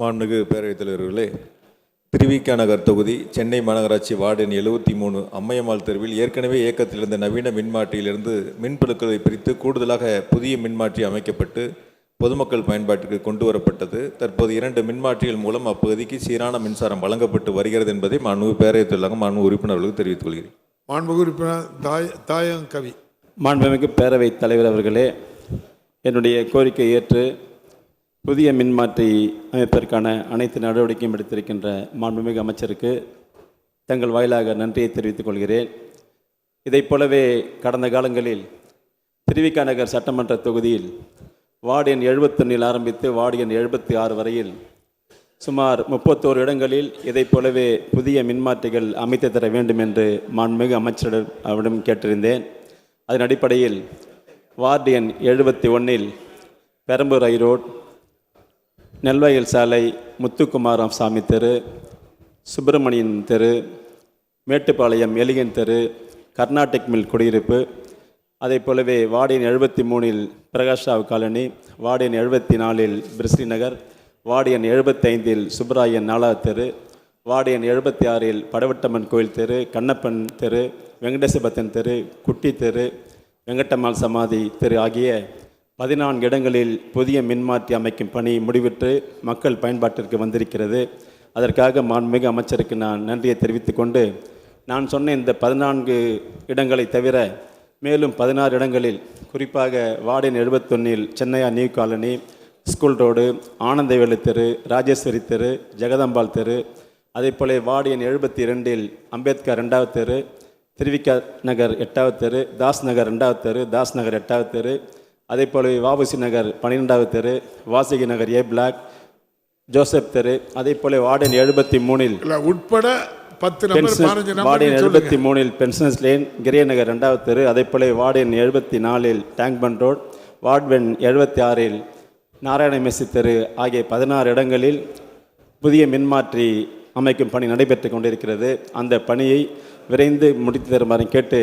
மாண்புமிகு பேரவைத் தலைவர்களே திருவிக நகர் தொகுதி சென்னை மாநகராட்சி வார்டு எண் எழுபத்தி மூணு அம்மையம்மாள் தெருவில் ஏற்கனவே இயக்கத்தில் இருந்த நவீன மின்மாற்றியிலிருந்து மின்பொருட்களை பிரித்து கூடுதலாக புதிய மின்மாற்றி அமைக்கப்பட்டு பொதுமக்கள் பயன்பாட்டிற்கு கொண்டு வரப்பட்டது. தற்போது இரண்டு மின்மாற்றிகள் மூலம் அப்பகுதிக்கு சீரான மின்சாரம் வழங்கப்பட்டு வருகிறது என்பதை மாண்புமிகு பேரவைத் தலைவராக மாண்பு உறுப்பினர்களுக்கு தெரிவித்துக் கொள்கிறேன். மாண்புமிகு உறுப்பினர் தாய் தாயங் கவி மாண்புமிகு பேரவைத் தலைவர் அவர்களே என்னுடைய கோரிக்கையை ஏற்று புதிய மின்மாற்றி அமைப்பதற்கான அனைத்து நடவடிக்கையும் எடுத்திருக்கின்ற மாண்புமிகு அமைச்சருக்கு தங்கள் வாயிலாக நன்றியை தெரிவித்துக் கொள்கிறேன். இதைப் போலவே கடந்த காலங்களில் திருவிக்கா நகர் சட்டமன்ற தொகுதியில் வார்டு எண் எழுபத்தொன்னில் ஆரம்பித்து வார்டு எண் எழுபத்தி ஆறு வரையில் சுமார் முப்பத்தோரு இடங்களில் இதைப் போலவே புதிய மின்மாற்றிகள் அமைத்து தர வேண்டும் என்று மாண்புமிகு அமைச்சரிடம் அவரிடம் கேட்டிருந்தேன். அதன் அடிப்படையில் வார்டு எண் எழுபத்தி ஒன்றில் பெரம்பூர் ஐரோட் நெல்வயல் சாலை முத்துக்குமாரம் சாமி தெரு சுப்பிரமணியன் தெரு மேட்டுப்பாளையம் எலிகன் தெரு கர்நாடிக் மில் குடியிருப்பு. அதைப் போலவே வார்டின் எழுபத்தி மூணில் பிரகாஷ்ராவ் காலனி வார்டின் எழுபத்தி நாலில் பிரிஸ்லி நகர் வார்டியன் எழுபத்தைந்தில் சுப்பராயன் நாலா தெரு வார்டியன் எழுபத்தி ஆறில் படவட்டம்மன் கோயில் தெரு கண்ணப்பன் தெரு வெங்கடேசபத்தன் தெரு குட்டி தெரு வெங்கட்டம்மாள் சமாதி தெரு ஆகிய பதினான்கு இடங்களில் புதிய மின்மாற்றி அமைக்கும் பணி முடிவிட்டு மக்கள் பயன்பாட்டிற்கு வந்திருக்கிறது. அதற்காக மாண்புமிகு அமைச்சருக்கு நான் நன்றியை தெரிவித்துக் கொண்டு நான் சொன்ன இந்த பதினான்கு இடங்களை தவிர மேலும் பதினாறு இடங்களில் குறிப்பாக வார்டின் எழுபத்தொன்னில் சென்னையா new colony school road Anandavelu தெரு ராஜேஸ்வரி தெரு ஜெகதம்பாள் தெரு அதே போல வார்டு எண் எழுபத்தி இரண்டில் அம்பேத்கர் ரெண்டாவது தெரு திருவிக்க நகர் எட்டாவது தெரு தாஸ் நகர் ரெண்டாவது தெரு தாஸ் நகர் எட்டாவது தெரு அதே போல வாபுசி நகர் பன்னிரெண்டாவது தெரு வாசுகி நகர் ஏ பிளாக் ஜோசப் தெரு அதே போல வார்டு எண் எழுபத்தி மூணில் உட்பட பத்து நம்பர் பதினஞ்சு வார்டு எண் நம்பர் எழுபத்தி மூணில் பென்ஷனஸ் லேன் கிரிய நகர் ரெண்டாவது தெரு அதே போல வார்டு எண் எழுபத்தி நாலில் டேங்க்பன் ரோட் வார்டு எண் எழுபத்தி ஆறில் நாராயண மெஸ்ஸி தெரு ஆகிய பதினாறு இடங்களில் புதிய மின்மாற்றி அமைக்கும் பணி நடைபெற்று கொண்டிருக்கிறது. அந்த பணியை விரைந்து முடித்து தருமாறு கேட்டு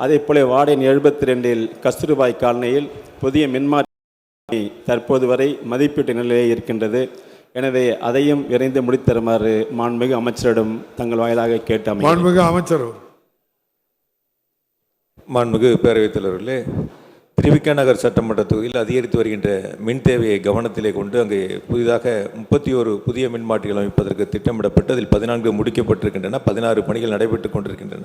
அதே போல வார்டு எண் எழுபத்தி ரெண்டில் கஸ்தூர்பாய் காலனியில் புதிய மின்மாற்றி தற்போது வரை மதிப்பீட்டு நிலையிலே இருக்கின்றது எனவே அதையும் விரைந்து முடித்து தருமாறு மாண்புமிகு அமைச்சரிடம் தங்கள் வாயிலாக கேட்டு. மாண்புமிகு அமைச்சர் மாண்புமிகு பேரவைத் தலைவர்களே டிவிகே நகர் சட்டமன்ற தொகுதியில் அதிகரித்து வருகின்ற மின் தேவையை கவனத்திலே கொண்டு அங்கே புதிதாக முப்பத்தி ஒரு புதிய மின்மாற்றிகள் அமைப்பதற்கு திட்டமிடப்பட்டு அதில் பதினான்கு முடிக்கப்பட்டிருக்கின்றன பதினாறு பணிகள் நடைபெற்று கொண்டிருக்கின்றன.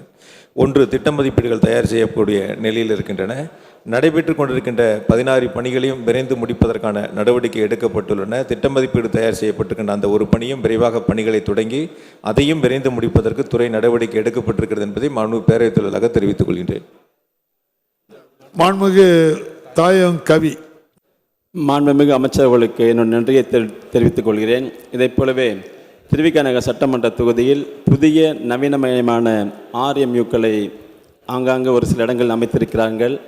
ஒன்று திட்ட மதிப்பீடுகள் தயார் செய்யக்கூடிய நிலையில் இருக்கின்றன. நடைபெற்று கொண்டிருக்கின்ற பதினாறு பணிகளையும் விரைந்து முடிப்பதற்கான நடவடிக்கை எடுக்கப்பட்டுள்ளன. திட்ட மதிப்பீடு தயார் செய்யப்பட்டிருக்கின்ற அந்த ஒரு பணியும் விரைவாக பணிகளை தொடங்கி அதையும் விரைந்து முடிப்பதற்கு துறை நடவடிக்கை எடுக்கப்பட்டிருக்கிறது என்பதை மாண்பு பேரவைத் தொழிலாக தெரிவித்துக் கொள்கின்றேன். மாண்புமிகு தாயங் கவி. மாண்புமிகு அமைச்சர் அவர்களுக்கு என்னோட நன்றியை தெரி- தெரிவித்துக் கொள்கிறேன். இதைப் போலவே திருவிக நகர் சட்டமன்ற தொகுதியில் புதிய நவீனமயமான ஆர்எம்யூக்களை ஆங்காங்கே ஒரு சில இடங்கள் அமைத்திருக்கிறார்கள்.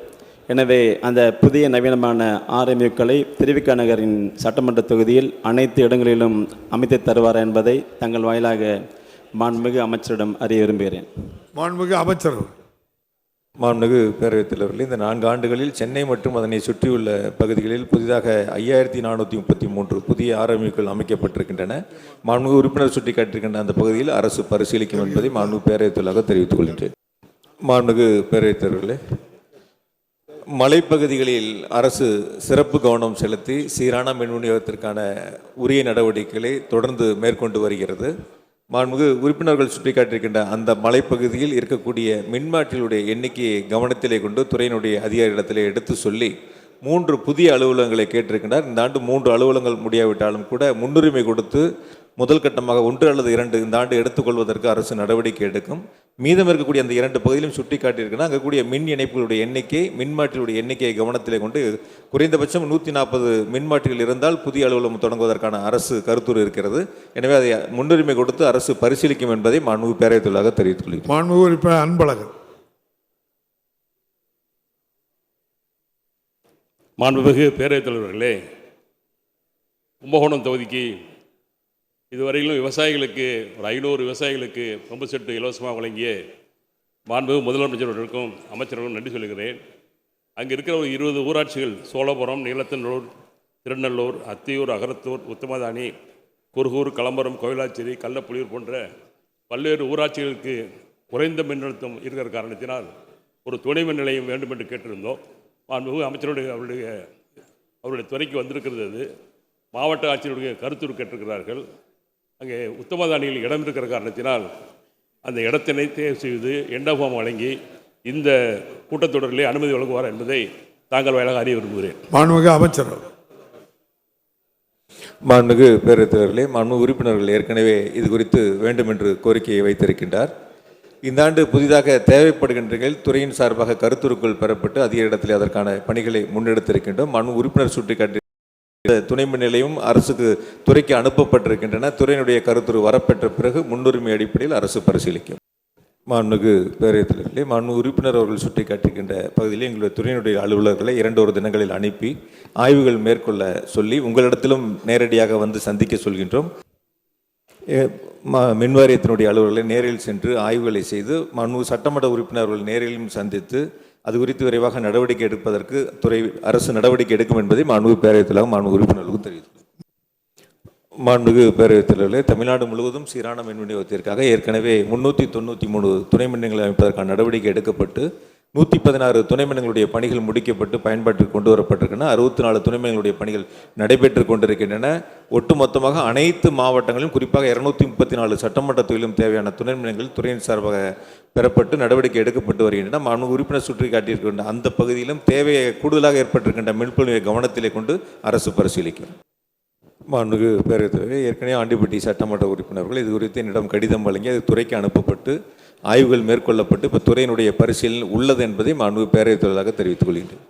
எனவே அந்த புதிய நவீனமான ஆர்எம்யூக்களை திருவிக நகரின் சட்டமன்ற தொகுதியில் அனைத்து இடங்களிலும் அமைத்து தருவார் என்பதை தங்கள் வாயிலாக மாண்புமிகு அமைச்சரிடம் அறிய விரும்புகிறேன். மாண்புமிகு அமைச்சர் மாண்புமிகு பேரவைத் தலைவர்களே இந்த நான்கு ஆண்டுகளில் சென்னை மற்றும் அதனை சுற்றியுள்ள பகுதிகளில் புதிதாக ஐயாயிரத்தி நானூற்றி முப்பத்தி மூன்று புதிய ஆரம்பிகள் அமைக்கப்பட்டிருக்கின்றன. மாண்புமிகு உறுப்பினர் சுட்டிக்காட்டியிருக்கின்ற அந்த பகுதியில் அரசு பரிசீலிக்கும் என்பதை மாண்புமிகு பேரவைத் தலைவராக தெரிவித்துக் கொள்கின்றேன். மாண்புமிகு பேரவைத் தலைவர்களே மலைப்பகுதிகளில் அரசு சிறப்பு கவனம் செலுத்தி சீரான மின் விநியோகத்திற்கான உரிய நடவடிக்கைகளை தொடர்ந்து மேற்கொண்டு வருகிறது. மாண்புமிகு உறுப்பினர்கள் சுட்டிக்காட்டியிருக்கின்ற அந்த மலைப்பகுதியில் இருக்கக்கூடிய மின்மாற்றிகளுடைய எண்ணிக்கையை கவனத்திலே கொண்டு துறையினுடைய அதிகாரிகளிடத்திலே எடுத்து சொல்லி மூன்று புதிய அலுவலகங்களை கேட்டிருக்கின்றார். இந்த ஆண்டு மூன்று அலுவலகங்கள் முடியாவிட்டாலும் கூட முன்னுரிமை கொடுத்து முதல் கட்டமாக ஒன்று அல்லது இரண்டு இந்த ஆண்டு எடுத்துக்கொள்வதற்கு அரசு நடவடிக்கை எடுக்கும். மீதம் இருக்கக்கூடிய அந்த இரண்டு பகுதியிலும் சுட்டி காட்டியிருக்கிறார் அங்கே கூடிய மின் இணைப்புகளுடைய எண்ணிக்கை மின்மாற்றிகளுடைய எண்ணிக்கையை கவனத்திலே கொண்டு குறைந்தபட்சம் நூற்றி நாற்பது மின்மாற்றிகள் இருந்தால் புதிய அலுவலகம் தொடங்குவதற்கான அரசு கருத்துரு இருக்கிறது. எனவே அதை முன்னுரிமை கொடுத்து அரசு பரிசீலிக்கும் என்பதை மாண்புமிகு பேரவைத் தலைவராக தெரிவித்துக் கொள்கிறேன். மாண்புமிகு உறுப்பினர் அன்பழகன். மாண்புமிகு பேரவைத் தலைவர்களே கும்பகோணம் தொகுதிக்கு இதுவரையிலும் விவசாயிகளுக்கு ஒரு ஐநூறு விவசாயிகளுக்கு பம்பு செட்டு இலவசமாக வழங்கிய மாண்பு முதலமைச்சர்களுக்கும் அமைச்சர்களுக்கும் நன்றி சொல்கிறேன் அங்கே இருக்கிற ஒரு இருபது ஊராட்சிகள் சோழபுரம் நீலத்தனூர் திருநெல்லூர் அத்தியூர் அகரத்தூர் உத்தமதானி குருகூர் களம்பரம் கோயிலாச்சேரி கள்ளப்புலியூர் போன்ற பல்வேறு ஊராட்சிகளுக்கு குறைந்த மின்னழுத்தம் இருக்கிற காரணத்தினால் ஒரு துணை மின் நிலையம் வேண்டும் என்று கேட்டிருந்தோம். மாண்புமிகு அமைச்சருடைய அவருடைய அவருடைய துறைக்கு வந்திருக்கிறது அது. மாவட்ட ஆட்சியருடைய கருத்துரு கேட்டிருக்கிறார்கள். அங்கே உத்தமதானியில் இடம் இருக்கிற காரணத்தினால் அந்த இடத்தினை தேர்வு செய்து எண்டபாம் வழங்கி இந்த கூட்டத்தொடரிலே அனுமதி வழங்குவார் என்பதை தாங்கள் வாயிலாக அறிய விரும்புகிறேன். மாண்புமிகு அமைச்சர். மாண்புமிகு பேரவைத் தலைவர்களே மாண்புமிகு உறுப்பினர்கள் ஏற்கனவே இது குறித்து வேண்டும் என்று கோரிக்கையை வைத்திருக்கின்றார். இந்த ஆண்டு புதிதாக தேவைப்படுகின்றீர்கள் துறையின் சார்பாக கருத்துருக்கள் பெறப்பட்டு அதிக இடத்தில் அதற்கான பணிகளை முன்னெடுத்திருக்கின்றோம். மாண்பு உறுப்பினர் சுட்டிக்காட்டி துணை மின் நிலையம் அரசுக்கு துறைக்கு அனுப்பப்பட்டிருக்கின்றன. துறையினுடைய கருத்துரு வரப்பெற்ற பிறகு முன்னுரிமை அடிப்படையில் அரசு பரிசீலிக்கும். மாண்புமிகு பேரவைத் தலைவர்களே மாண்பு உறுப்பினர் அவர்கள் சுட்டிக்காட்டுகின்ற பகுதியில் எங்களுடைய துறையினுடைய அலுவலர்களை இரண்டு ஒரு தினங்களில் அனுப்பி ஆய்வுகள் மேற்கொள்ள சொல்லி உங்களிடத்திலும் நேரடியாக வந்து சந்திக்க சொல்கின்றோம். மின்வாரியத்தினுடைய அலுவலர்களை நேரில் சென்று ஆய்வுகளை செய்து மாண்பு சட்டமன்ற உறுப்பினர்கள் நேரிலும் சந்தித்து அது குறித்து விரைவாக நடவடிக்கை எடுப்பதற்கு துறை அரசு நடவடிக்கை எடுக்கும் என்பதை மாண்புமிகு பேரவைத் தலைவர் மாண்புமிகு உறுப்பினர்களுக்கு தெரிவித்துள்ளது மாண்புமிகு பேரவைத் தலைவர்களே தமிழ்நாடு முழுவதும் சீரான மின் விநியோகத்திற்காக ஏற்கனவே முன்னூற்றி தொண்ணூற்றி மூணு துணை மின்னங்களை அமைப்பதற்கான நடவடிக்கை எடுக்கப்பட்டு நூற்றி பதினாறு துணை பணிகள் முடிக்கப்பட்டு பயன்பாட்டிற்கு கொண்டு வரப்பட்டிருக்கின்றன. அறுபத்தி நாலு துணை பணிகள் நடைபெற்று கொண்டிருக்கின்றன. ஒட்டுமொத்தமாக அனைத்து மாவட்டங்களிலும் குறிப்பாக இருநூத்தி முப்பத்தி நாலு சட்டமன்ற தொழிலும் தேவையான துணை துறையின் சார்பாக பெறப்பட்டு நடவடிக்கை எடுக்கப்பட்டு வருகின்றன. மாண்பு உறுப்பினர் சுற்றி காட்டியிருக்கின்ற அந்த பகுதியிலும் தேவையை கூடுதலாக ஏற்பட்டிருக்கின்ற மின்பொழிவை கவனத்திலே கொண்டு அரசு பரிசீலிக்கும். மாண்புமிகு பேரவை ஏற்கனவே ஆண்டிப்பட்டி சட்டமன்ற உறுப்பினர்கள் இது குறித்து என்னிடம் கடிதம் வழங்கி அது துறைக்கு அனுப்பப்பட்டு ஆய்வுகள் மேற்கொள்ளப்பட்டு இப்போ துறையினுடைய பரிசீலனை உள்ளது என்பதை மாண்புமிகு பேரவைத் தொழிலாக தெரிவித்துக் கொள்கின்றேன்.